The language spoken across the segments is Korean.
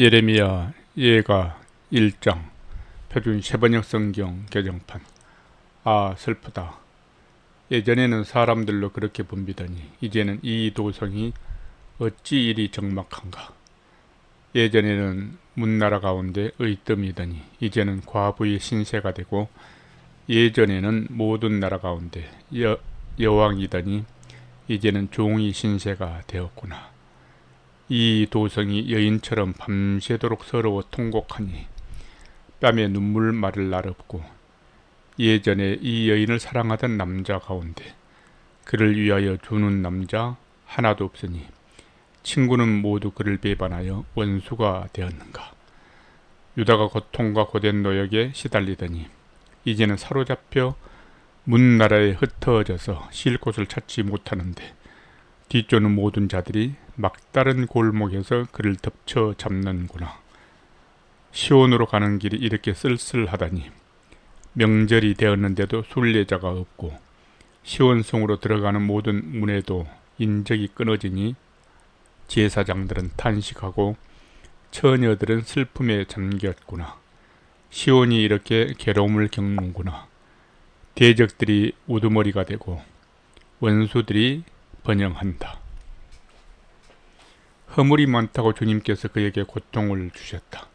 예레미야 예가 1장 표준 세번역 성경 개정판. 아 슬프다. 예전에는 사람들로 그렇게 붐비더니 이제는 이 도성이 어찌 이리 적막한가? 예전에는 문나라 가운데 의뜸이더니 이제는 과부의 신세가 되고 예전에는 모든 나라 가운데 여, 여왕이더니 이제는 종이 신세가 되었구나. 이 도성이 여인처럼 밤새도록 서러워 통곡하니 뺨에 눈물 말을 나렵고 예전에 이 여인을 사랑하던 남자 가운데 그를 위하여 주는 남자 하나도 없으니 친구는 모두 그를 배반하여 원수가 되었는가. 유다가 고통과 고된 노역에 시달리더니 이제는 사로잡혀 문나라에 흩어져서 쉴 곳을 찾지 못하는데 뒤쫓는 모든 자들이 막다른 골목에서 그를 덮쳐 잡는구나. 시온으로 가는 길이 이렇게 쓸쓸하다니 명절이 되었는데도 순례자가 없고 시온성으로 들어가는 모든 문에도 인적이 끊어지니 제사장들은 탄식하고 처녀들은 슬픔에 잠겼구나. 시온이 이렇게 괴로움을 겪는구나. 대적들이 우두머리가 되고 원수들이 번영한다. 허물이 많다고 주님께서 그에게 고통을 주셨다.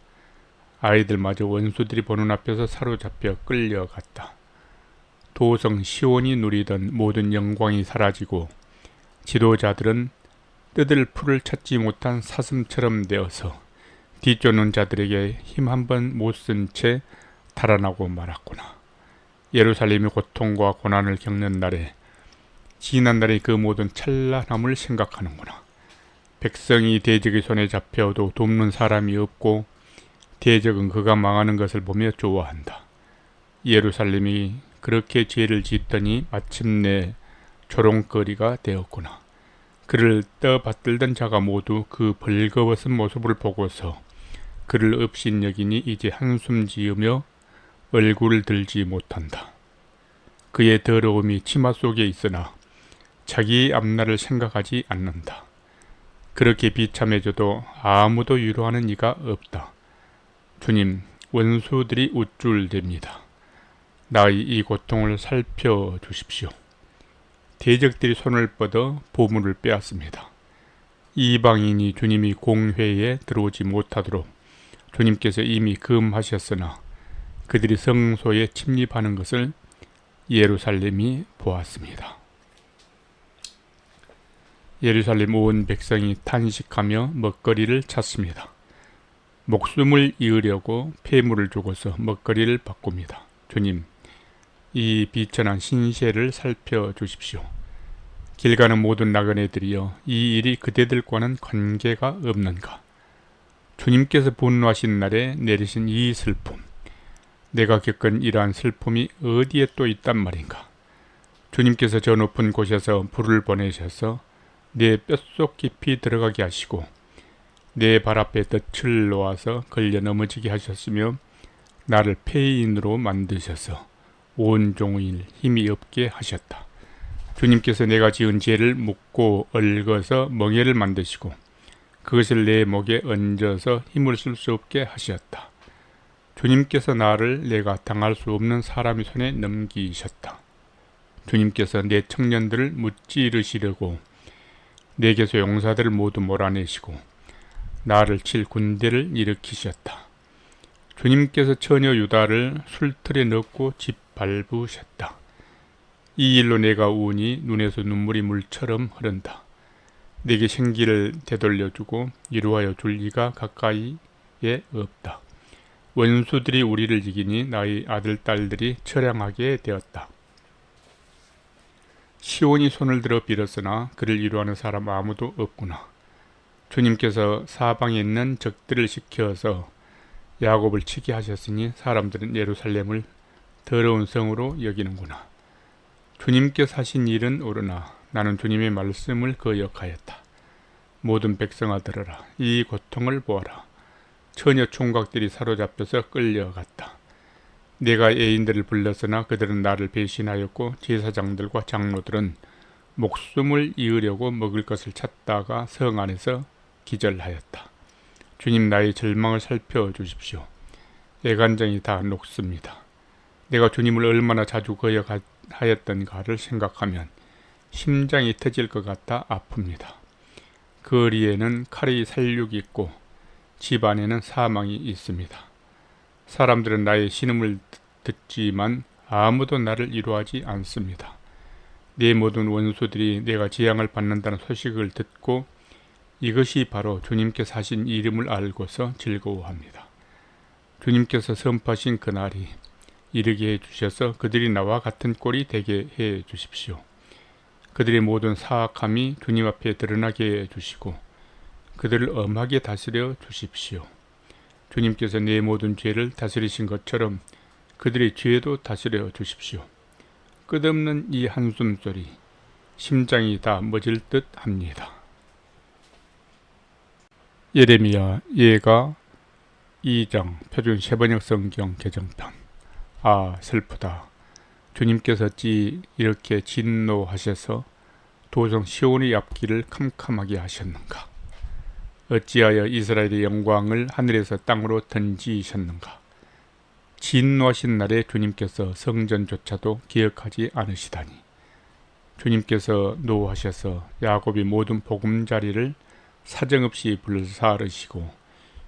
아이들마저 원수들이 보는 앞에서 사로잡혀 끌려갔다. 도성 시온이 누리던 모든 영광이 사라지고 지도자들은 뜯을 풀을 찾지 못한 사슴처럼 되어서 뒤쫓는 자들에게 힘 한 번 못 쓴 채 달아나고 말았구나. 예루살렘의 고통과 고난을 겪는 날에 지난날의 그 모든 찬란함을 생각하는구나. 백성이 대적의 손에 잡혀도 돕는 사람이 없고 대적은 그가 망하는 것을 보며 좋아한다. 예루살렘이 그렇게 죄를 짓더니 마침내 조롱거리가 되었구나. 그를 떠받들던 자가 모두 그 벌거벗은 모습을 보고서 그를 업신여기니 이제 한숨 지으며 얼굴을 들지 못한다. 그의 더러움이 치마 속에 있으나 자기의 앞날을 생각하지 않는다. 그렇게 비참해져도 아무도 위로하는 이가 없다. 주님, 원수들이 우쭐댑니다. 나의 이 고통을 살펴 주십시오. 대적들이 손을 뻗어 보물을 빼앗습니다. 이방인이 주님이 공회에 들어오지 못하도록 주님께서 이미 금하셨으나 그들이 성소에 침입하는 것을 예루살렘이 보았습니다. 예루살렘 온 백성이 탄식하며 먹거리를 찾습니다. 목숨을 이으려고 폐물을 주고서 먹거리를 바꿉니다. 주님, 이 비천한 신세를 살펴주십시오. 길 가는 모든 나그네들이여 이 일이 그대들과는 관계가 없는가? 주님께서 분노하신 날에 내리신 이 슬픔, 내가 겪은 이러한 슬픔이 어디에 또 있단 말인가? 주님께서 저 높은 곳에서 불을 보내셔서 내 뼛속 깊이 들어가게 하시고 내 발 앞에 덫을 놓아서 걸려 넘어지게 하셨으며 나를 폐인으로 만드셔서 온종일 힘이 없게 하셨다. 주님께서 내가 지은 죄를 묻고 얽어서 멍에를 만드시고 그것을 내 목에 얹어서 힘을 쓸 수 없게 하셨다. 주님께서 나를 내가 당할 수 없는 사람의 손에 넘기셨다. 주님께서 내 청년들을 무찌르시려고 내게서 용사들을 모두 몰아내시고 나를 칠 군대를 일으키셨다. 주님께서 처녀 유다를 술틀에 넣고 짓밟으셨다. 이 일로 내가 우니 눈에서 눈물이 물처럼 흐른다. 내게 생기를 되돌려주고 이루하여 줄 이가 가까이에 없다. 원수들이 우리를 이기니 나의 아들 딸들이 처량하게 되었다. 시온이 손을 들어 빌었으나 그를 이루하는 사람 아무도 없구나. 주님께서 사방에 있는 적들을 시켜서 야곱을 치게 하셨으니 사람들은 예루살렘을 더러운 성으로 여기는구나. 주님께서 하신 일은 옳으나 나는 주님의 말씀을 거역하였다. 모든 백성아 들어라. 이 고통을 보아라. 처녀 총각들이 사로잡혀서 끌려갔다. 내가 애인들을 불렀으나 그들은 나를 배신하였고 제사장들과 장로들은 목숨을 이으려고 먹을 것을 찾다가 성 안에서 기절하였다. 주님 나의 절망을 살펴주십시오. 애간장이 다 녹습니다. 내가 주님을 얼마나 자주 거역하였던가를 생각하면 심장이 터질 것 같아 아픕니다. 거리에는 칼의 살육이 있고 집 안에는 사망이 있습니다. 사람들은 나의 신음을 듣지만 아무도 나를 이루하지 않습니다. 내 모든 원수들이 내가 재앙을 받는다는 소식을 듣고 이것이 바로 주님께서 하신 이름을 알고서 즐거워합니다. 주님께서 선포하신 그날이 이르게 해 주셔서 그들이 나와 같은 꼴이 되게 해 주십시오. 그들의 모든 사악함이 주님 앞에 드러나게 해 주시고 그들을 엄하게 다스려 주십시오. 주님께서 내 모든 죄를 다스리신 것처럼 그들의 죄도 다스려 주십시오. 끝없는 이 한숨 소리, 심장이 다 멎을 듯 합니다. 예레미야 예가 2장 표준 세번역 성경 개정편 아 슬프다. 주님께서 찌 이렇게 진노하셔서 도성 시온의 앞길을 캄캄하게 하셨는가? 어찌하여 이스라엘의 영광을 하늘에서 땅으로 던지셨는가? 진노하신 날에 주님께서 성전조차도 기억하지 않으시다니. 주님께서 노하셔서 야곱의 모든 보금자리를 사정없이 불사르시고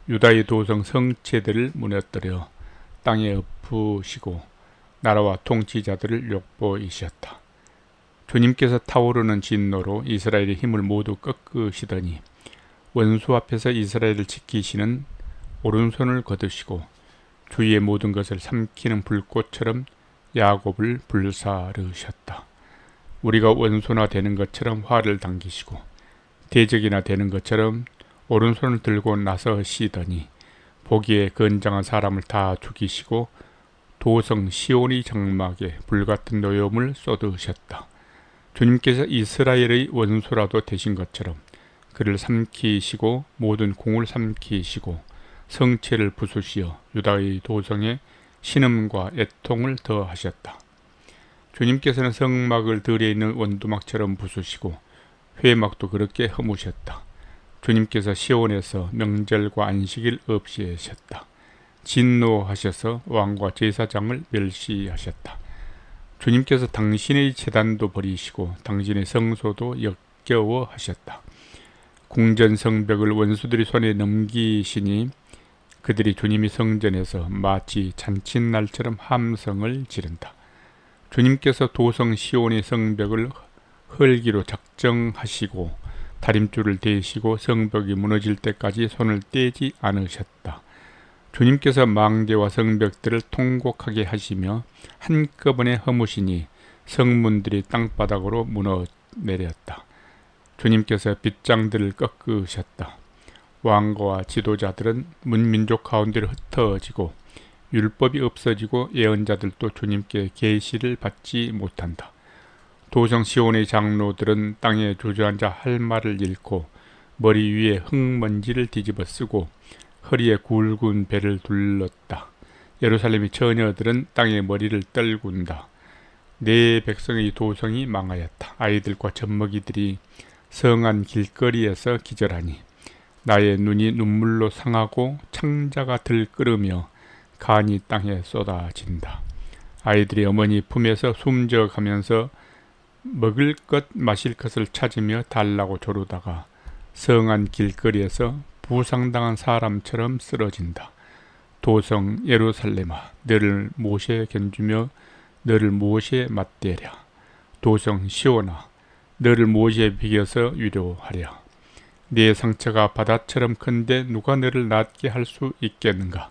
유다의 도성 성체들을 무너뜨려 땅에 엎으시고 나라와 통치자들을 욕보이셨다. 주님께서 타오르는 진노로 이스라엘의 힘을 모두 꺾으시더니 원수 앞에서 이스라엘을 지키시는 오른손을 거두시고 주위의 모든 것을 삼키는 불꽃처럼 야곱을 불사르셨다. 우리가 원소나 되는 것처럼 화를 당기시고 대적이나 되는 것처럼 오른손을 들고 나서시더니 보기에 건장한 사람을 다 죽이시고 도성 시온이 장막에 불같은 노염을 쏟으셨다. 주님께서 이스라엘의 원소라도 되신 것처럼 그를 삼키시고 모든 공을 삼키시고 성체를 부수시어 유다의 도성에 신음과 애통을 더하셨다. 주님께서는 성막을 들에 있는 원두막처럼 부수시고 회막도 그렇게 허무셨다. 주님께서 시온에서 명절과 안식일 없이 하셨다. 진노하셔서 왕과 제사장을 멸시하셨다. 주님께서 당신의 재단도 버리시고 당신의 성소도 역겨워 하셨다. 궁전 성벽을 원수들이 손에 넘기시니 그들이 주님이 성전에서 마치 잔칫날처럼 함성을 지른다. 주님께서 도성 시온의 성벽을 헐기로 작정하시고 다림줄을 대시고 성벽이 무너질 때까지 손을 떼지 않으셨다. 주님께서 망대와 성벽들을 통곡하게 하시며 한꺼번에 허무시니 성문들이 땅바닥으로 무너 내렸다. 주님께서 빗장들을 꺾으셨다. 왕과 지도자들은 문민족 가운데로 흩어지고 율법이 없어지고 예언자들도 주님께 계시를 받지 못한다. 도성 시온의 장로들은 땅에 주저앉아 할 말을 잃고 머리 위에 흙먼지를 뒤집어 쓰고 허리에 굵은 배를 둘렀다. 예루살렘의 처녀들은 땅에 머리를 떨군다. 내 백성의 도성이 망하였다. 아이들과 젖먹이들이 성한 길거리에서 기절하니 나의 눈이 눈물로 상하고 창자가 들끓으며 간이 땅에 쏟아진다. 아이들이 어머니 품에서 숨져 가면서 먹을 것 마실 것을 찾으며 달라고 조르다가 성한 길거리에서 부상당한 사람처럼 쓰러진다. 도성 예루살렘아 너를 못에 견주며 너를 못에 맞대랴. 도성 시온아 너를 못에 비겨서 위로하랴. 네 상처가 바다처럼 큰데 누가 너를 낫게 할 수 있겠는가?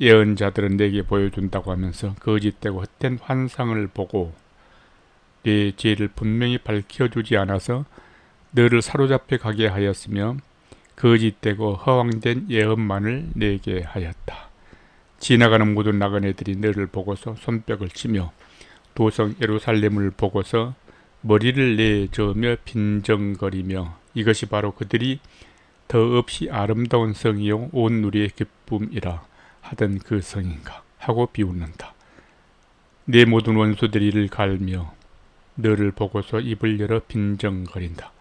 예언자들은 내게 보여준다고 하면서 거짓되고 헛된 환상을 보고 네 죄를 분명히 밝혀주지 않아서 너를 사로잡혀 가게 하였으며 거짓되고 허황된 예언만을 내게 하였다. 지나가는 모든 나그네들이 너를 보고서 손뼉을 치며 도성 예루살렘을 보고서 머리를 내저으며 빈정거리며 이것이 바로 그들이 더없이 아름다운 성이요 온 누리의 기쁨이라 하던 그 성인가 하고 비웃는다. 내 모든 원수들이 이를 갈며 너를 보고서 입을 열어 빈정거린다.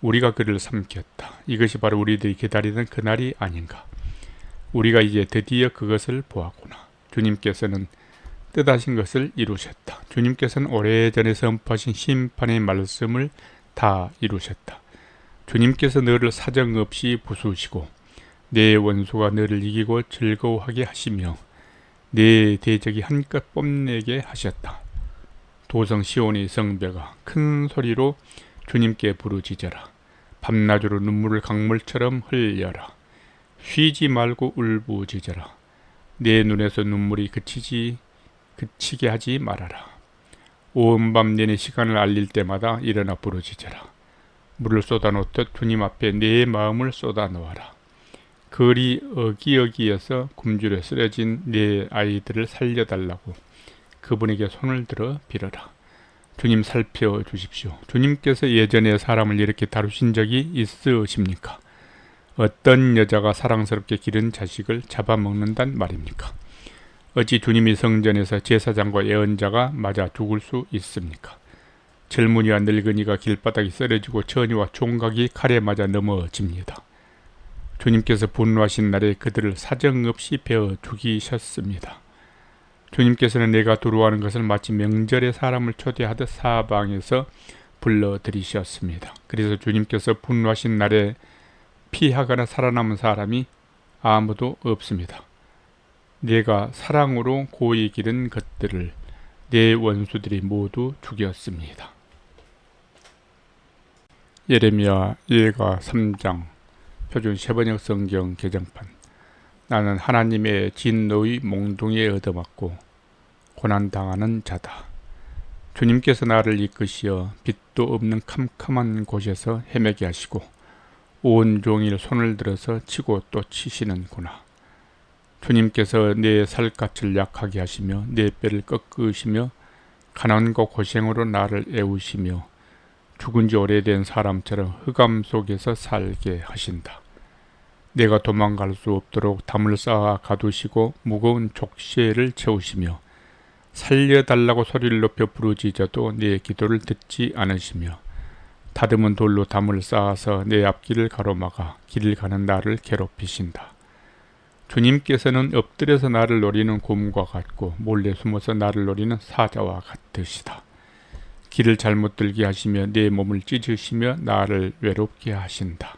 우리가 그를 삼켰다. 이것이 바로 우리들이 기다리는 그날이 아닌가. 우리가 이제 드디어 그것을 보았구나. 주님께서는 뜻하신 것을 이루셨다. 주님께서는 오래전에 선포하신 심판의 말씀을 다 이루셨다. 주님께서 너를 사정없이 부수시고 내 원수가 너를 이기고 즐거워하게 하시며 내 대적이 한껏 뽐내게 하셨다. 도성 시온의 성배가 큰 소리로 주님께 부르짖어라. 밤낮으로 눈물을 강물처럼 흘려라. 쉬지 말고 울부짖어라. 내 눈에서 눈물이 그치지 그치게 하지 말아라. 온밤 내내 시간을 알릴 때마다 일어나 부르짖어라. 물을 쏟아놓듯 주님 앞에 내 마음을 쏟아놓아라. 거리 어기어기에서 굶주려 쓰러진 내 아이들을 살려달라고 그분에게 손을 들어 빌어라. 주님 살펴 주십시오. 주님께서 예전에 사람을 이렇게 다루신 적이 있으십니까? 어떤 여자가 사랑스럽게 기른 자식을 잡아먹는단 말입니까? 어찌 주님이 성전에서 제사장과 예언자가 맞아 죽을 수 있습니까? 젊은이와 늙은이가 길바닥에 쓰러지고 처녀와 총각이 칼에 맞아 넘어집니다. 주님께서 분노하신 날에 그들을 사정없이 베어 죽이셨습니다. 주님께서는 내가 두려워하는 것을 마치 명절에 사람을 초대하듯 사방에서 불러들이셨습니다. 그래서 주님께서 분노하신 날에 피하거나 살아남은 사람이 아무도 없습니다. 내가 사랑으로 고이 기른 것들을 내 원수들이 모두 죽였습니다. 예레미야 예가 3장 표준 세번역 성경 개정판 나는 하나님의 진노의 몽둥이에 얻어맞고 고난당하는 자다. 주님께서 나를 이끄시어 빛도 없는 캄캄한 곳에서 헤매게 하시고 온 종일 손을 들어서 치고 또 치시는구나. 주님께서 내 살갗을 약하게 하시며 내 뼈를 꺾으시며 가난과 고생으로 나를 애우시며 죽은 지 오래된 사람처럼 흑암 속에서 살게 하신다. 내가 도망갈 수 없도록 담을 쌓아 가두시고 무거운 족쇄를 채우시며 살려달라고 소리를 높여 부르짖어도 내 기도를 듣지 않으시며 다듬은 돌로 담을 쌓아서 내 앞길을 가로막아 길을 가는 나를 괴롭히신다. 주님께서는 엎드려서 나를 노리는 곰과 같고 몰래 숨어서 나를 노리는 사자와 같으시다. 길을 잘못 들게 하시며 내 몸을 찢으시며 나를 외롭게 하신다.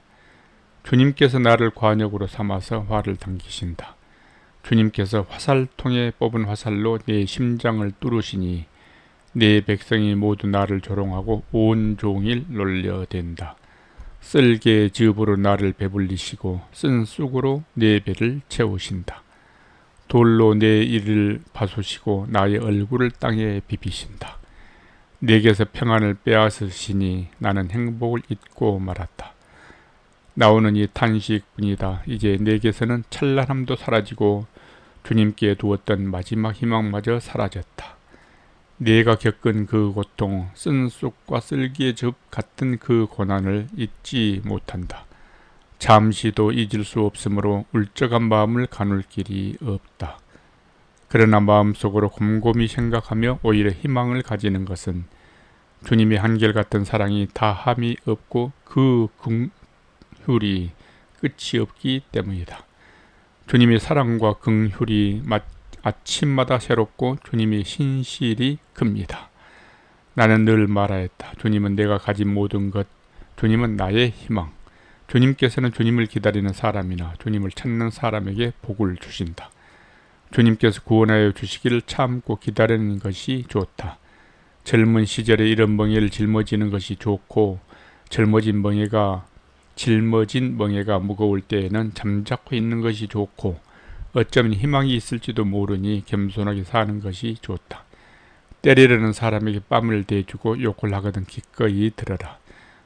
주님께서 나를 관역으로 삼아서 화를 당기신다. 주님께서 화살통에 뽑은 화살로 내 심장을 뚫으시니 내 백성이 모두 나를 조롱하고 온 종일 놀려댄다. 쓸개 즙으로 나를 배불리시고 쓴 쑥으로 내 배를 채우신다. 돌로 내 이를 파소시고 나의 얼굴을 땅에 비비신다. 내게서 평안을 빼앗으시니 나는 행복을 잊고 말았다. 나오는 이 탄식뿐이다. 이제 내게서는 찬란함도 사라지고 주님께 두었던 마지막 희망마저 사라졌다. 내가 겪은 그 고통, 쓴 쑥과 쓸기의 즙 같은 그 고난을 잊지 못한다. 잠시도 잊을 수 없으므로 울적한 마음을 가눌 길이 없다. 그러나 마음속으로 곰곰이 생각하며 오히려 희망을 가지는 것은 주님의 한결같은 사랑이 다함이 없고 그 긍휼이 끝이 없기 때문이다. 주님의 사랑과 긍휼이 아침마다 새롭고 주님의 신실이 큽니다. 나는 늘 말하였다. 주님은 내가 가진 모든 것, 주님은 나의 희망. 주님께서는 주님을 기다리는 사람이나 주님을 찾는 사람에게 복을 주신다. 주님께서 구원하여 주시기를 참고 기다리는 것이 좋다. 젊은 시절에 이런 멍에를 짊어지는 것이 좋고 젊어진 멍에가 짊어진 멍에가 무거울 때에는 잠자코 있는 것이 좋고 어쩌면 희망이 있을지도 모르니 겸손하게 사는 것이 좋다. 때리려는 사람에게 뺨을 대주고 욕을 하거든 기꺼이 들어라.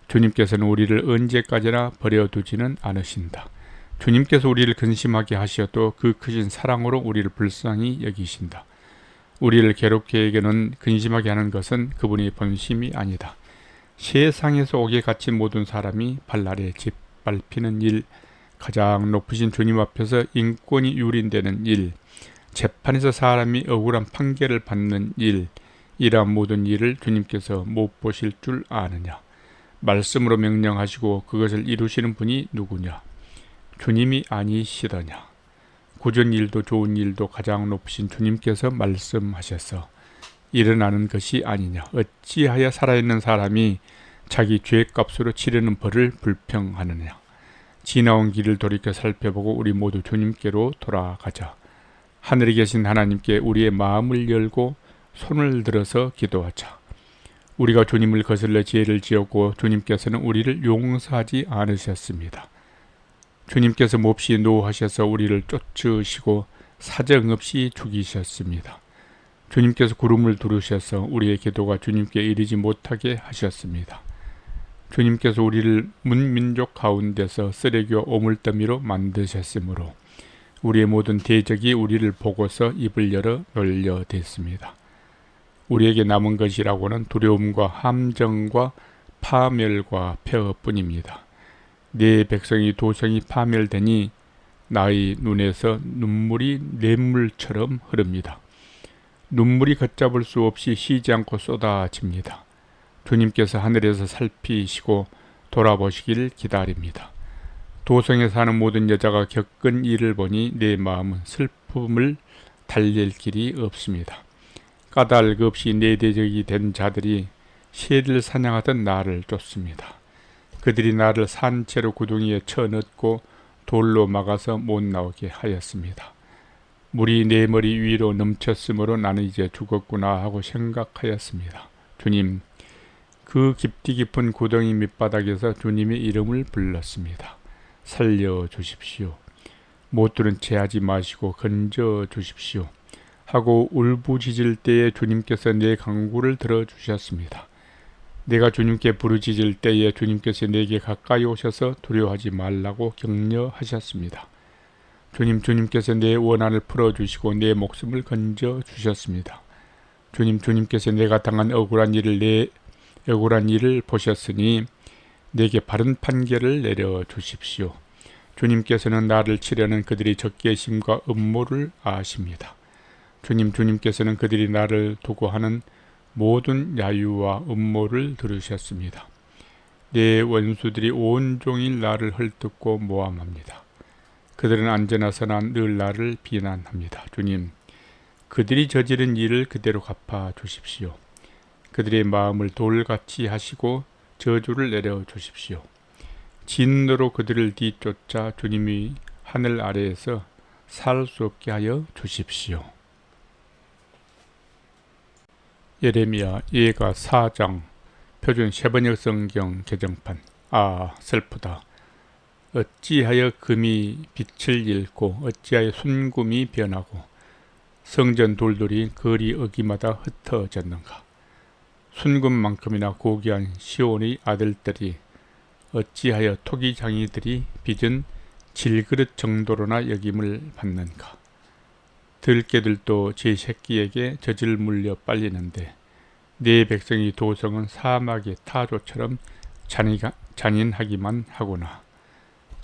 주님께서는 우리를 언제까지나 버려두지는 않으신다. 주님께서 우리를 근심하게 하셔도 그 크신 사랑으로 우리를 불쌍히 여기신다. 우리를 괴롭게 여기는 근심하게 하는 것은 그분의 본심이 아니다. 세상에서 오게 갇힌 모든 사람이 발 아래 짓밟히는 일, 가장 높으신 주님 앞에서 인권이 유린되는 일, 재판에서 사람이 억울한 판결을 받는 일, 이러한 모든 일을 주님께서 못 보실 줄 아느냐. 말씀으로 명령하시고 그것을 이루시는 분이 누구냐? 주님이 아니시더냐? 굳은 일도 좋은 일도 가장 높으신 주님께서 말씀하셔서 일어나는 것이 아니냐? 어찌하여 살아있는 사람이 자기 죄값으로 치르는 벌을 불평하느냐? 지나온 길을 돌이켜 살펴보고 우리 모두 주님께로 돌아가자. 하늘에 계신 하나님께 우리의 마음을 열고 손을 들어서 기도하자. 우리가 주님을 거슬러 죄를 지었고 주님께서는 우리를 용서하지 않으셨습니다. 주님께서 몹시 노하셔서 우리를 쫓으시고 사정없이 죽이셨습니다. 주님께서 구름을 두르셔서 우리의 기도가 주님께 이르지 못하게 하셨습니다. 주님께서 우리를 문민족 가운데서 쓰레기와 오물더미로 만드셨으므로 우리의 모든 대적이 우리를 보고서 입을 열어 놀려댔습니다. 우리에게 남은 것이라고는 두려움과 함정과 파멸과 폐허뿐입니다. 내 백성이 도성이 파멸되니 나의 눈에서 눈물이 냇물처럼 흐릅니다. 눈물이 걷잡을 수 없이 쉬지 않고 쏟아집니다. 주님께서 하늘에서 살피시고 돌아보시길 기다립니다. 도성에 사는 모든 여자가 겪은 일을 보니 내 마음은 슬픔을 달랠 길이 없습니다. 까닭 없이 내대적이 된 자들이 새를 사냥하던 나를 쫓습니다. 그들이 나를 산채로 구덩이에 쳐넣고 돌로 막아서 못 나오게 하였습니다. 물이 내 머리 위로 넘쳤으므로 나는 이제 죽었구나 하고 생각하였습니다. 주님, 그 깊디 깊은 구덩이 밑바닥에서 주님의 이름을 불렀습니다. 살려 주십시오. 못 들은 채 하지 마시고 건져 주십시오. 하고 울부짖을 때에 주님께서 내 강구를 들어 주셨습니다. 내가 주님께 부르짖을 때에 주님께서 내게 가까이 오셔서 두려워하지 말라고 격려하셨습니다. 주님 주님께서 내 원한을 풀어 주시고 내 목숨을 건져 주셨습니다. 주님 주님께서 내가 당한 억울한 일을 내 억울한 일을 보셨으니 내게 바른 판결을 내려 주십시오. 주님께서는 나를 치려는 그들의 적개심과 음모를 아십니다. 주님 주님께서는 그들이 나를 두고 하는 모든 야유와 음모를 들으셨습니다. 내 원수들이 온종일 나를 헐뜯고 모함합니다. 그들은 안전하서나 늘 나를 비난합니다. 주님, 그들이 저지른 일을 그대로 갚아 주십시오. 그들의 마음을 돌같이 하시고 저주를 내려 주십시오. 진노로 그들을 뒤쫓아 주님이 하늘 아래에서 살 수 없게 하여 주십시오. 예레미야 예가 4장 표준 세번역 성경 개정판 아 슬프다 어찌하여 금이 빛을 잃고 어찌하여 순금이 변하고 성전 돌돌이 거리 어기마다 흩어졌는가 순금만큼이나 고귀한 시온의 아들들이 어찌하여 토기장이들이 빚은 질그릇 정도로나 여김을 받는가 들깨들도 제 새끼에게 젖을 물려 빨리는데 네 백성이 도성은 사막의 타조처럼 잔이가, 잔인하기만 하구나.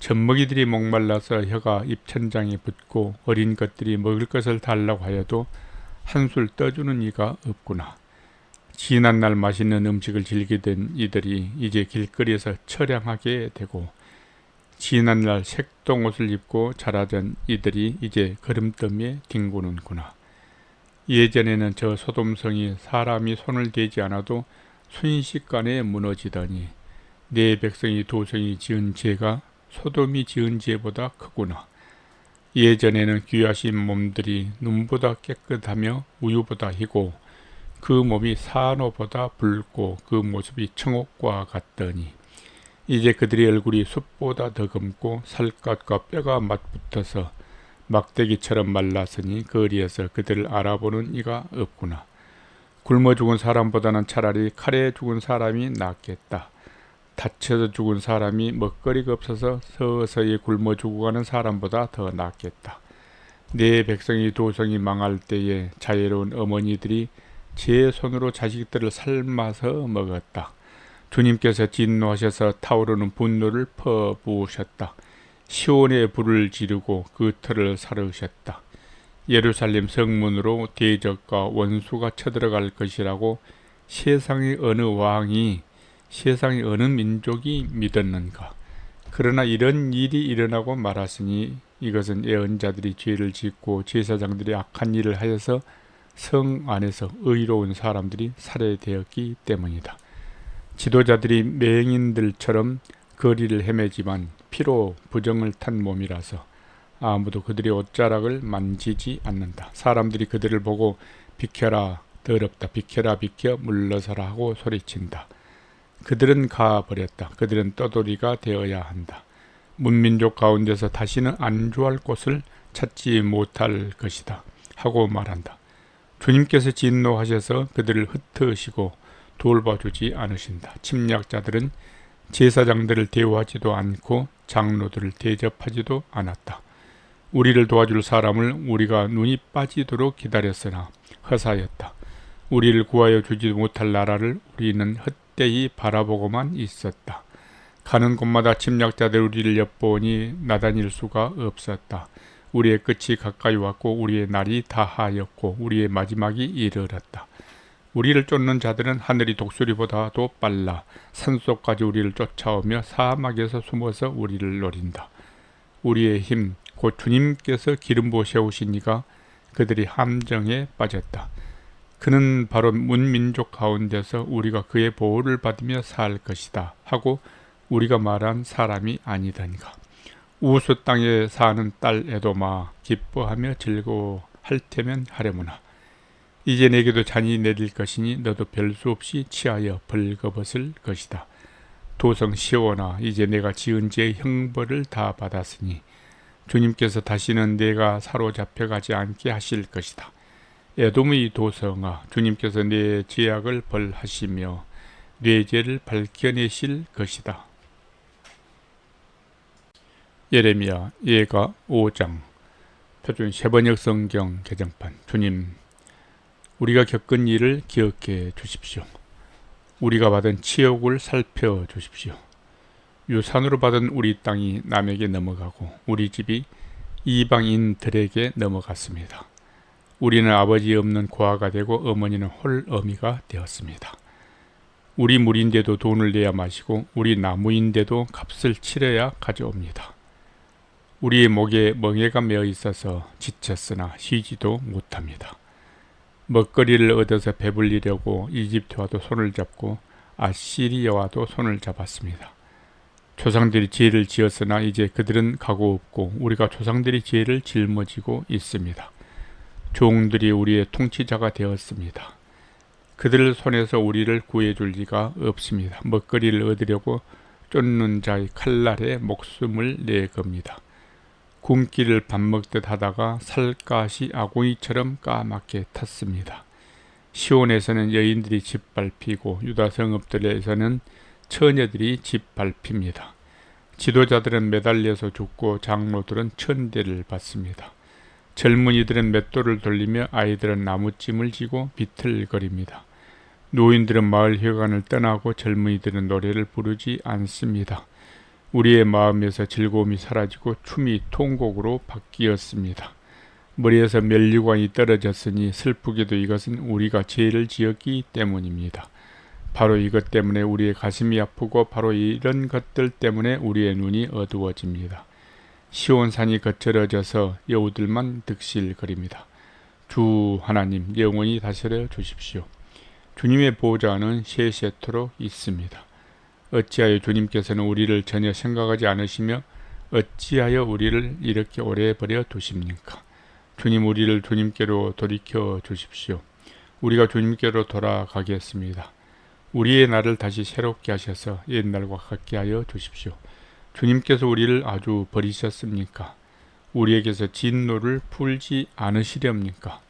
젖먹이들이 목말라서 혀가 입천장에 붙고 어린 것들이 먹을 것을 달라고 하여도 한술 떠주는 이가 없구나. 지난 날 맛있는 음식을 즐기던 이들이 이제 길거리에서 처량하게 되고 지난 날 색동 옷을 입고 자라던 이들이 이제 걸음더미에 뒹구는구나. 예전에는 저 소돔성이 사람이 손을 대지 않아도 순식간에 무너지더니 내 백성이 도성이 지은 죄가 소돔이 지은 죄보다 크구나. 예전에는 귀하신 몸들이 눈보다 깨끗하며 우유보다 희고 그 몸이 산호보다 붉고 그 모습이 청옥과 같더니 이제 그들의 얼굴이 숲보다 더 검고 살갗과 뼈가 맞붙어서 막대기처럼 말랐으니 거리에서 그들을 알아보는 이가 없구나. 굶어 죽은 사람보다는 차라리 칼에 죽은 사람이 낫겠다. 다쳐서 죽은 사람이 먹거리가 없어서 서서히 굶어 죽어가는 사람보다 더 낫겠다. 내 백성이 도성이 망할 때에 자유로운 어머니들이 제 손으로 자식들을 삶아서 먹었다. 주님께서 진노하셔서 타오르는 분노를 퍼부으셨다. 시온의 불을 지르고 그 터를 사르셨다. 예루살렘 성문으로 대적과 원수가 쳐들어갈 것이라고 세상의 어느 왕이 세상의 어느 민족이 믿었는가? 그러나 이런 일이 일어나고 말았으니 이것은 예언자들이 죄를 짓고 제사장들이 악한 일을 하여서 성 안에서 의로운 사람들이 살해되었기 때문이다. 지도자들이 맹인들처럼 거리를 헤매지만 피로 부정을 탄 몸이라서 아무도 그들의 옷자락을 만지지 않는다. 사람들이 그들을 보고 비켜라 더럽다 비켜라 비켜 물러서라 하고 소리친다. 그들은 가버렸다. 그들은 떠돌이가 되어야 한다. 문민족 가운데서 다시는 안주할 곳을 찾지 못할 것이다. 하고 말한다. 주님께서 진노하셔서 그들을 흩으시고 돌봐주지 않으신다. 침략자들은 제사장들을 대우하지도 않고 장로들을 대접하지도 않았다. 우리를 도와줄 사람을 우리가 눈이 빠지도록 기다렸으나 허사였다. 우리를 구하여 주지 못할 나라를 우리는 헛되이 바라보고만 있었다. 가는 곳마다 침략자들 우리를 엿보니 나다닐 수가 없었다. 우리의 끝이 가까이 왔고 우리의 날이 다하였고 우리의 마지막이 이르렀다. 우리를 쫓는 자들은 하늘이 독수리보다도 빨라 산속까지 우리를 쫓아오며 사막에서 숨어서 우리를 노린다. 우리의 힘, 곧 주님께서 기름 부어 세우시니가 그들이 함정에 빠졌다. 그는 바로 문민족 가운데서 우리가 그의 보호를 받으며 살 것이다 하고 우리가 말한 사람이 아니던가. 우수 땅에 사는 딸 에도마 기뻐하며 즐거워할 테면 하려무나. 이제 내게도 잔이 내릴 것이니 너도 별수 없이 취하여 벌거벗을 것이다. 도성 시오나 이제 내가 지은 죄의 형벌을 다 받았으니 주님께서 다시는 내가 사로잡혀 가지 않게 하실 것이다. 에돔의 도성아 주님께서 내 죄악을 벌하시며 내 죄를 밝혀내실 것이다. 예레미야 예가 5장 표준 세번역 성경 개정판 주님 우리가 겪은 일을 기억해 주십시오. 우리가 받은 치욕을 살펴 주십시오. 유산으로 받은 우리 땅이 남에게 넘어가고 우리 집이 이방인들에게 넘어갔습니다. 우리는 아버지 없는 고아가 되고 어머니는 홀어미가 되었습니다. 우리 물인데도 돈을 내야 마시고 우리 나무인데도 값을 치러야 가져옵니다. 우리의 목에 멍에가 메어 있어서 지쳤으나 쉬지도 못합니다. 먹거리를 얻어서 배불리려고 이집트와도 손을 잡고 아시리아와도 손을 잡았습니다. 조상들이 지혜를 지었으나 이제 그들은 가고 없고 우리가 조상들이 지혜를 짊어지고 있습니다. 종들이 우리의 통치자가 되었습니다. 그들 손에서 우리를 구해줄 리가 없습니다. 먹거리를 얻으려고 쫓는 자의 칼날에 목숨을 내 겁니다. 굶기를 밥 먹듯 하다가 살갗이 아궁이처럼 까맣게 탔습니다. 시온에서는 여인들이 짓밟히고 유다 성읍들에서는 처녀들이 짓밟힙니다. 지도자들은 매달려서 죽고 장로들은 천대를 받습니다. 젊은이들은 맷돌을 돌리며 아이들은 나무찜을 지고 비틀거립니다. 노인들은 마을 회관을 떠나고 젊은이들은 노래를 부르지 않습니다. 우리의 마음에서 즐거움이 사라지고 춤이 통곡으로 바뀌었습니다. 머리에서 멸류관이 떨어졌으니 슬프게도 이것은 우리가 죄를 지었기 때문입니다. 바로 이것 때문에 우리의 가슴이 아프고 바로 이런 것들 때문에 우리의 눈이 어두워집니다. 시온산이 거칠어져서 여우들만 득실거립니다. 주 하나님 영원히 다스려 주십시오. 주님의 보좌는 세세토록 있습니다. 어찌하여 주님께서는 우리를 전혀 생각하지 않으시며 어찌하여 우리를 이렇게 오래 버려 두십니까? 주님 우리를 주님께로 돌이켜 주십시오. 우리가 주님께로 돌아가겠습니다. 우리의 날을 다시 새롭게 하셔서 옛날과 같게 하여 주십시오. 주님께서 우리를 아주 버리셨습니까? 우리에게서 진노를 풀지 않으시렵니까?